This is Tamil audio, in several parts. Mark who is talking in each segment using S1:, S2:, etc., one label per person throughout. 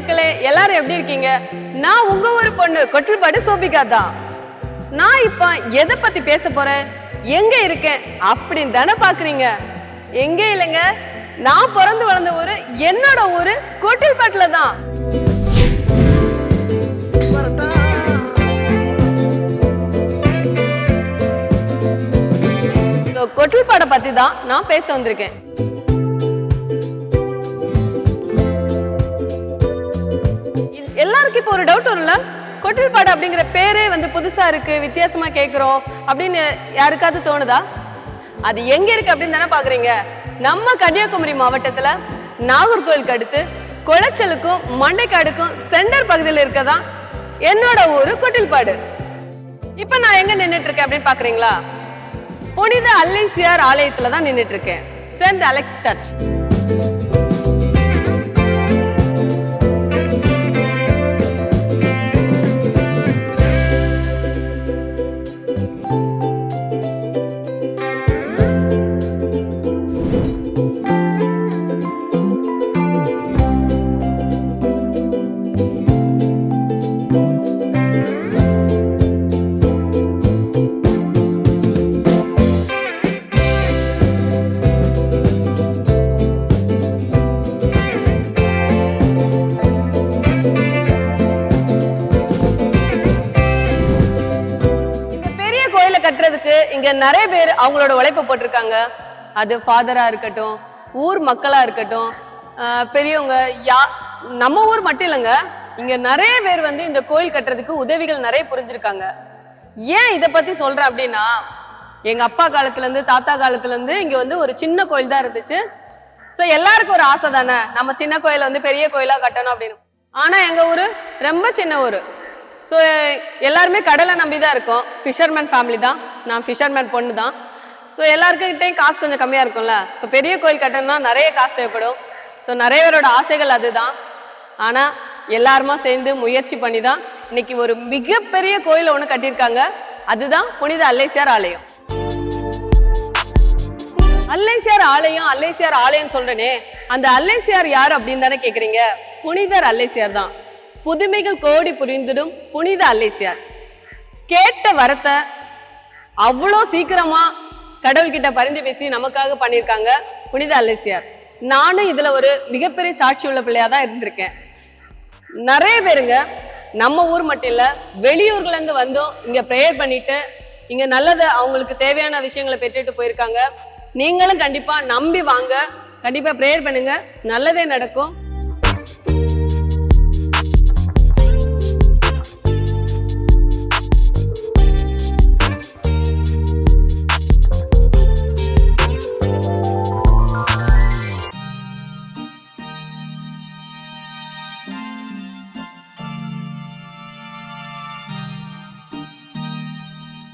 S1: மக்களே எல்லாரும் எப்படி இருக்கீங்க? நான் உங்க ஒரு பொண்ணு கொற்றுப்பாடு சோபிகா தான். நான் இப்ப எதை பத்தி பேச போறேன்? எங்க இருக்கேன்? அப்படின்னு தானே பாக்குறீங்க. எங்க இல்லைங்க? நான் பிறந்து வளர்ந்த ஊரு என்னோட ஊரு கொட்டில்பாட்டுல தான். கொட்டில்பாடை பத்தி தான் நான் பேச வந்திருக்கேன். எல்லாருக்கும் இப்போ ஒரு டவுட் வரும்ல? கொட்டில்பாடு அப்படிங்கிற பேரே வந்து புதுசா இருக்கு வித்தியாசமா கேட்குறோம் அப்படின்னு யாருக்காவது தோணுதா? அது எங்க இருக்கு அப்படின்னு தானே பாக்குறீங்க. நம்ம கன்னியாகுமரி மாவட்டத்துல நாகர்கோவிலுக்கு அடுத்து குளச்சலுக்கும் மண்டைக்காடுக்கும் சென்டர் பகுதியில் இருக்கதான் என்னோட ஊரு கொட்டில்பாடு இப்ப நான் எங்க நின்றுட்டு இருக்கேன் அப்படின்னு பாக்குறீங்களா? புனித அல்லைசியார் ஆலயத்தில் தான் நின்னுட்டு இருக்கேன். Saint Alex church. இங்க நிறைய பேர் அவங்களோட உழைப்பு போட்டிருக்காங்க. அது ஃபாதரா இருக்கட்டும் ஊர் மக்களா இருக்கட்டும் பெரியவங்க யா நம்ம ஊர் மட்டும் இல்லைங்க. இங்க நிறைய பேர் வந்து இந்த கோயில் கட்டுறதுக்கு உதவிகள் நிறைய புரிஞ்சிருக்காங்க. ஏன் இதை பத்தி சொல்றேன் அப்படின்னா எங்க அப்பா காலத்துல இருந்து தாத்தா காலத்துல இருந்து இங்க வந்து ஒரு சின்ன கோயில் தான் இருந்துச்சு. ஸோ எல்லாருக்கும் ஒரு ஆசை தானே? நம்ம சின்ன கோயில வந்து பெரிய கோயிலா கட்டணும் அப்படின்னு. ஆனா எங்க ஊரு ரொம்ப சின்ன ஊரு. ஸோ எல்லாருமே கடலை நம்பி தான் இருக்கோம். ஃபிஷர்மேன் ஃபேமிலி தான். நான் ஃபிஷர்மேன் பொண்ணு தான் ஸோ எல்லாருக்கிட்டையும் காசு கொஞ்சம் கம்மியாக இருக்கும்ல. ஸோ பெரிய கோயில் கட்டணும்னா நிறைய காசு தேவைப்படும். ஸோ நிறைய பேரோட ஆசைகள் அதுதான். ஆனால் எல்லாருமா சேர்ந்து முயற்சி பண்ணி தான் இன்னைக்கு ஒரு மிகப்பெரிய கோயில் ஒன்று கட்டியிருக்காங்க. அதுதான் புனித அல்லைசியார் ஆலயம். அல்லைசியார் ஆலயம் அல்லைசியார் ஆலயம் சொல்றேனே. அந்த அல்லைசியார் யார் அப்படின்னு தானே கேட்குறீங்க புனிதர் அல்லைசியார் தான். புதுமைகள் கோடி புரிந்திடும் புனித அல்லைசியார். கேட்ட வரத்தை அவ்வளோ சீக்கிரமா கடவுள்கிட்ட பரிந்து பேசி நமக்காக பண்ணியிருக்காங்க புனித அல்லைசியார். நானும் இதில் ஒரு மிகப்பெரிய சாட்சி உள்ள பிள்ளையாக தான் இருந்திருக்கேன். நிறைய பேருங்க நம்ம ஊர் மட்டும் இல்லை வெளியூர்லேருந்து வந்தும் இங்கே ப்ரேயர் பண்ணிட்டு இங்கே நல்லது அவங்களுக்கு தேவையான விஷயங்களை பெற்றுட்டு போயிருக்காங்க. நீங்களும் கண்டிப்பாக நம்பி வாங்க. கண்டிப்பாக ப்ரேயர் பண்ணுங்க. நல்லதே நடக்கும்.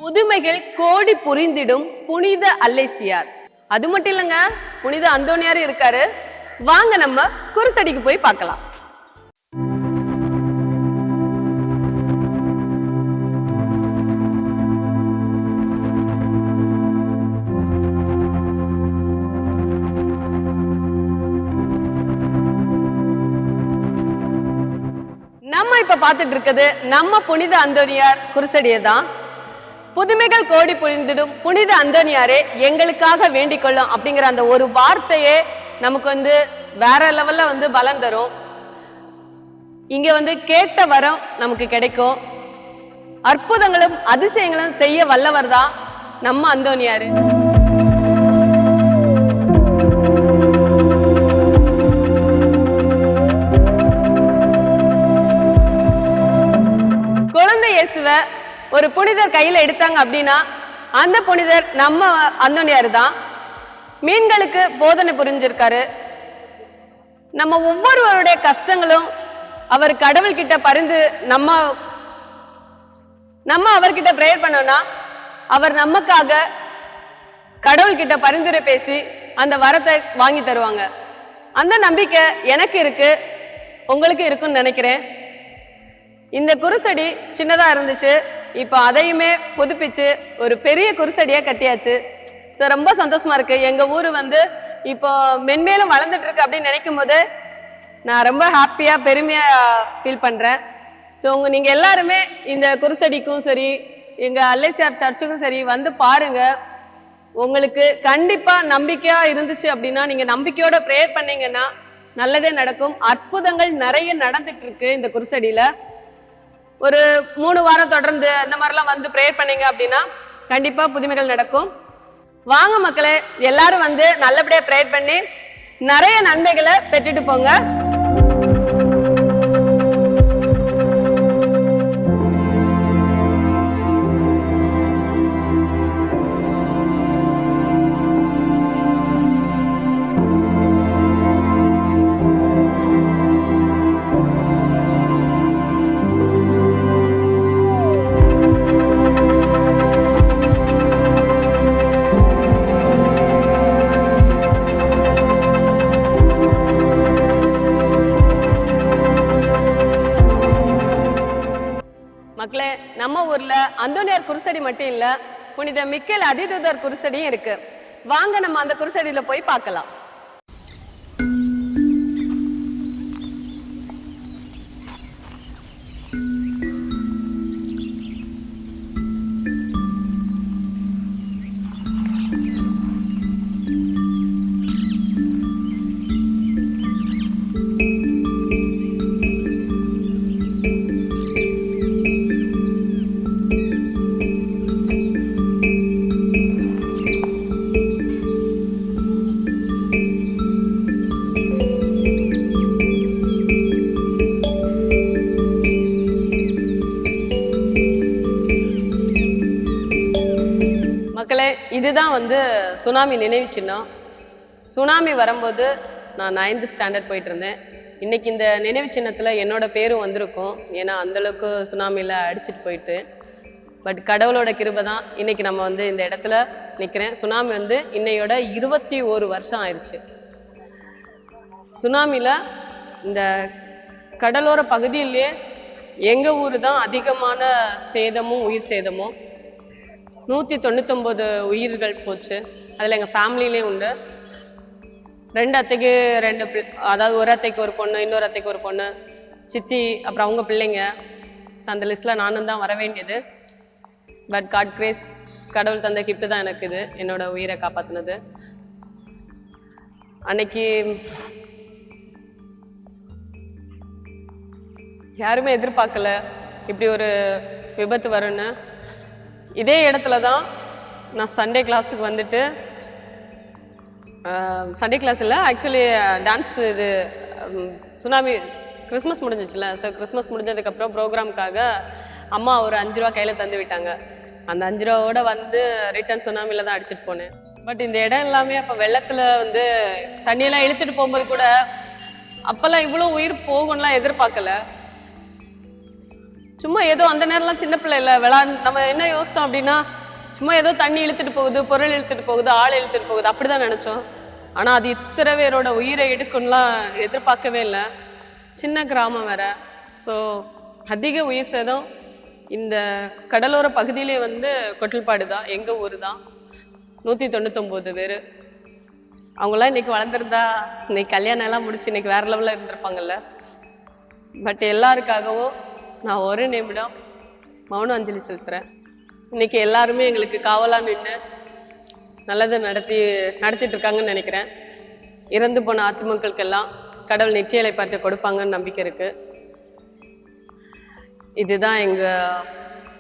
S1: புதுமைகள் கோடி புரிந்திடும் புனித அல்லைசியார். அது மட்டும் இல்லைங்க புனித அந்தோனியார் இருக்காரு. வாங்க நம்ம குருசடிக்கு போய் பார்க்கலாம். நம்ம இப்ப பாத்துட்டு இருக்கிறது நம்ம புனித அந்தோனியார் குருசடியை தான் புதுமைகள் கோடி புரிந்திடும். புனித அந்தோனியாரே எங்களுக்காக வேண்டிக் கொள்ளும் அப்படிங்கிற அந்த ஒரு வார்த்தையே நமக்கு வந்து வேற லெவல்ல வந்து பலன் தரும். இங்க வந்து கேட்ட வரம் நமக்கு கிடைக்கும். அற்புதங்களும் அதிசயங்களும் செய்ய வல்லவர் தான் நம்ம அந்தோனியாரு. குழந்தை இயேசுவை ஒரு புனிதர் கையில் எடுத்தாங்க அப்படின்னா அந்த புனிதர் நம்ம அந்தோனியார் தான். மீன்களுக்கு போதனை புரிஞ்சிருக்காரு. நம்ம ஒவ்வொருவருடைய கஷ்டங்களும் அவர் கடவுள் கிட்ட பரிந்து நம்ம நம்ம அவர்கிட்ட ப்ரேயர் பண்ணோம்னா அவர் நமக்காக கடவுள்கிட்ட பரிந்துரை பேசி அந்த வரத்தை வாங்கி தருவாங்க. அந்த நம்பிக்கை எனக்கு இருக்கு உங்களுக்கு இருக்குன்னு நினைக்கிறேன். இந்த குருசடி சின்னதா இருந்துச்சு. இப்போ அதையுமே புதுப்பிச்சு ஒரு பெரிய குருசடியா கட்டியாச்சு. ஸோ ரொம்ப சந்தோஷமா இருக்கு. எங்க ஊர் வந்து இப்போ மென்மேலும் வளர்ந்துட்டு இருக்கு அப்படின்னு நினைக்கும் போது நான் ரொம்ப ஹாப்பியா பெருமையா ஃபீல் பண்றேன். ஸோ உங்க நீங்க எல்லாருமே இந்த குருசடிக்கும் சரி எங்க அல்லைசியார் சர்ச்சுக்கும் சரி வந்து பாருங்க. உங்களுக்கு கண்டிப்பா நம்பிக்கையா இருந்துச்சு அப்படின்னா நீங்க நம்பிக்கையோட ப்ரேயர் பண்ணீங்கன்னா நல்லதே நடக்கும். அற்புதங்கள் நிறைய நடந்துட்டு இருக்கு இந்த குருசடியில. ஒரு மூணு வாரம் தொடர்ந்து அந்த மாதிரிலாம் வந்து ப்ரேயர் பண்ணீங்க அப்படின்னா கண்டிப்பாக புதுமைகள் நடக்கும். வாங்க மக்களே எல்லாரும் வந்து நல்லபடியாக ப்ரேயர் பண்ணி நிறைய நன்மைகளை பெற்றுட்டு போங்க. நம்ம ஊர்ல அந்தோனியார் குருசடி மட்டும் இல்ல புனித மிக்கேல் அதிதூதர் குருசடியும் இருக்கு. வாங்க நம்ம அந்த குருசடியில போய் பார்க்கலாம். இதுதான் வந்து சுனாமி நினைவு சின்னம். சுனாமி வரும்போது நான் நைன்த் ஸ்டாண்டர்ட் போயிட்டு இருந்தேன் இந்த நினைவு சின்னத்தில் என்னோடய பேரும் வந்திருக்கும். ஏன்னா அந்தளவுக்கு சுனாமியில் அடிச்சிட்டு போயிட்டு. பட் கடவுளோட கிருபை தான் இன்றைக்கி நம்ம வந்து இந்த இடத்துல நிற்கிறேன் சுனாமி வந்து இன்னையோட இருபத்தி ஒரு வருஷம் ஆயிடுச்சு சுனாமியில் இந்த கடலோர பகுதியிலே எங்கள் ஊர் தான் அதிகமான சேதமும் உயிர் சேதமும். நூற்றி தொண்ணூத்தொம்பது உயிர்கள் போச்சு. அதில் எங்கள் ஃபேமிலிலேயும் உண்டு. ரெண்டு அத்தைக்கு ரெண்டு பிள்- அதாவது ஒரு அத்தைக்கு ஒரு பொண்ணு இன்னொரு அத்தைக்கு ஒரு பொண்ணு சித்தி அப்புறம் அவங்க பிள்ளைங்க. ஸோ அந்த லிஸ்ட்டில் நானும் தான் வர வேண்டியது பட் காட் கிரேஸ் கடவுள் தந்த கிஃப்ட் தான் எனக்கு இது என்னோடய உயிரை காப்பாற்றினது அன்னைக்கு யாருமே எதிர்பார்க்கல இப்படி ஒரு விபத்து வரும்னு. இதே இடத்துல தான் நான் சண்டே கிளாஸுக்கு வந்துட்டு சண்டே கிளாஸ் இல்லை ஆக்சுவலி டான்ஸ் இது சுனாமி கிறிஸ்மஸ் முடிஞ்சிச்சுல. ஸோ கிறிஸ்மஸ் முடிஞ்சதுக்கப்புறம் ப்ரோக்ராம்க்காக அம்மா ஒரு அஞ்சு ரூபா கையில் தந்து விட்டாங்க. அந்த அஞ்சு ரூபாவோட வந்து ரிட்டர்ன் சுனாமியில் தான் அடிச்சிட்டு போனேன். பட் இந்த இடம் எல்லாமே அப்போ வெள்ளத்தில் வந்து தண்ணியெல்லாம் இழுத்துட்டு போகும்போது கூட அப்போல்லாம் இவ்வளோ உயிர் போகும்லாம் எதிர்பார்க்கல. சும்மா ஏதோ அந்த நேரம்லாம் சின்ன பிள்ளை இல்லை. விளாண்டு நம்ம என்ன யோசித்தோம் அப்படின்னா சும்மா ஏதோ தண்ணி இழுத்துட்டு போகுது பொருள் இழுத்துட்டு போகுது ஆள் இழுத்துட்டு போகுது. அப்படிதான் நினச்சோம். ஆனால் அது இத்தனை பேரோட உயிரை எடுக்கும்லாம் எதிர்பார்க்கவே இல்லை. சின்ன கிராமம் வேற. ஸோ அதிக உயிர் சேதம் இந்த கடலோர பகுதியிலே வந்து கொட்டில்பாடு தான். எங்கள் ஊர் தான். நூற்றி தொண்ணூத்தொம்பது பேர். அவங்களாம் இன்றைக்கி வளர்ந்துருந்தா இன்னைக்கு கல்யாணம் எல்லாம் முடிச்சு இன்றைக்கி வேற லெவலில் இருந்திருப்பாங்கல்ல. பட் எல்லாருக்காகவும் நான் ஒரு நிமிடம் மௌன அஞ்சலி செலுத்துறேன். இன்னைக்கு எல்லாருமே எங்களுக்கு காவலாக நின்று நல்லதை நடத்தி நடத்திட்டு இருக்காங்கன்னு நினைக்கிறேன். இறந்து போன ஆத்மக்களுக்கெல்லாம் கடவுள் நிச்சயலை பார்த்து கொடுப்பாங்கன்னு நம்பிக்கை இருக்கு. இதுதான் எங்க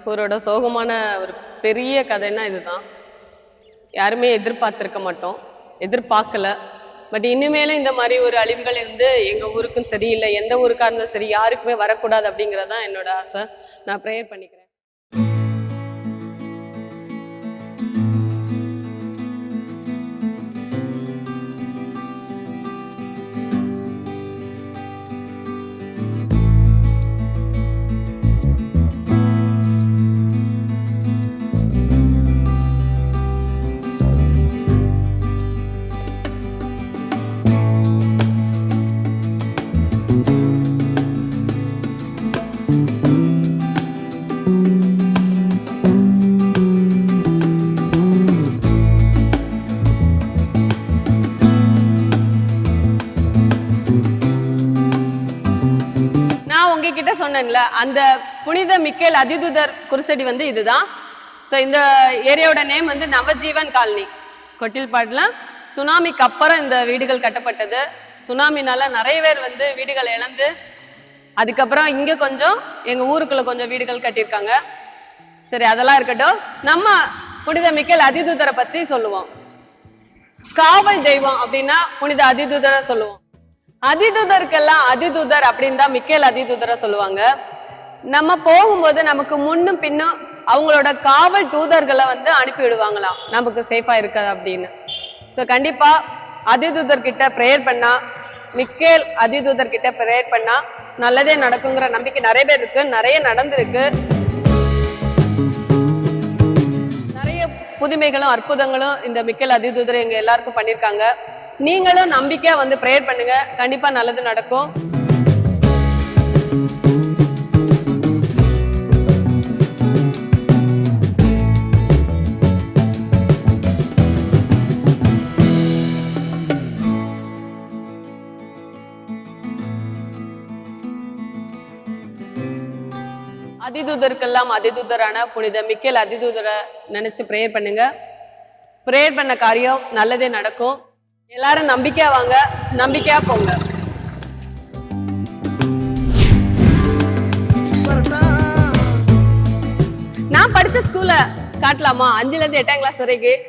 S1: ஊரோட சோகமான ஒரு பெரிய கதைன்னா இதுதான். யாருமே எதிர்பார்த்துருக்க மாட்டோம். எதிர்பார்க்கல. பட் இனிமேலும் இந்த மாதிரி ஒரு அழிவுகள் வந்து எங்கள் ஊருக்கும் சரி இல்லை எந்த ஊருக்காக இருந்தாலும் சரி யாருக்குமே வரக்கூடாது அப்படிங்கிறது தான் என்னோட ஆசை. நான் ப்ரேயர் பண்ணிக்கிறேன். உங்ககிட்ட சொன்னேன்ல அந்த புனித மிக்கேல் அதிதுதர் குருசடி வந்து இதுதான். ஸோ இந்த ஏரியாவோட நேம் வந்து நவஜீவன் காலனி. கொட்டில்பாடில் சுனாமிக்கு அப்புறம் இந்த வீடுகள் கட்டப்பட்டது. சுனாமினால நிறைய பேர் வந்து வீடுகளை இழந்து அதுக்கப்புறம் இங்கே கொஞ்சம் எங்கள் ஊருக்குள்ள கொஞ்சம் வீடுகள் கட்டியிருக்காங்க. சரி அதெல்லாம் இருக்கட்டும். நம்ம புனித மிக்கேல் அதிதூதரை பற்றி சொல்லுவோம். காவல் தெய்வம் அப்படின்னா புனித அதிதூதரை சொல்லுவோம். அதிதூதருக்கெல்லாம் அதிதூதர் அப்படின்னு தான் மிக்கேல் அதிதூதரை சொல்லுவாங்க. நம்ம போகும்போது நமக்கு முன்னும் பின்னும் அவங்களோட காவல் தூதர்களை வந்து அனுப்பி விடுவாங்களாம். நமக்கு சேஃபா இருக்காது அப்படின்னு. ஸோ கண்டிப்பா அதிதூதர்கிட்ட ப்ரேயர் பண்ணா மிக்கேல் அதிதூதர் கிட்ட ப்ரேயர் பண்ணா நல்லதே நடக்குங்கிற நம்பிக்கை நிறைய பேர் இருக்கு. நிறைய நடந்திருக்கு. நிறைய புதுமைகளும் அற்புதங்களும் இந்த மிக்கேல் அதிதூதர் எங்க எல்லாருக்கும் பண்ணியிருக்காங்க நீங்களும் நம்பிக்கையா வந்து ப்ரேயர் பண்ணுங்க. கண்டிப்பா நல்லது நடக்கும். அதிதூதருக்கெல்லாம் அதிதூதரான புனித மிக்கேல் அதிதூதரை நினைச்சு ப்ரேயர் பண்ணுங்க. ப்ரேயர் பண்ண காரியம் நல்லதே நடக்கும். எல்லாரும் நம்பிக்கையா வாங்க நம்பிக்கையா போங்க. நான் படிச்ச ஸ்கூல்ல காட்டலாமா? அஞ்சுல இருந்து எட்டாம் கிளாஸ் வரைக்கும்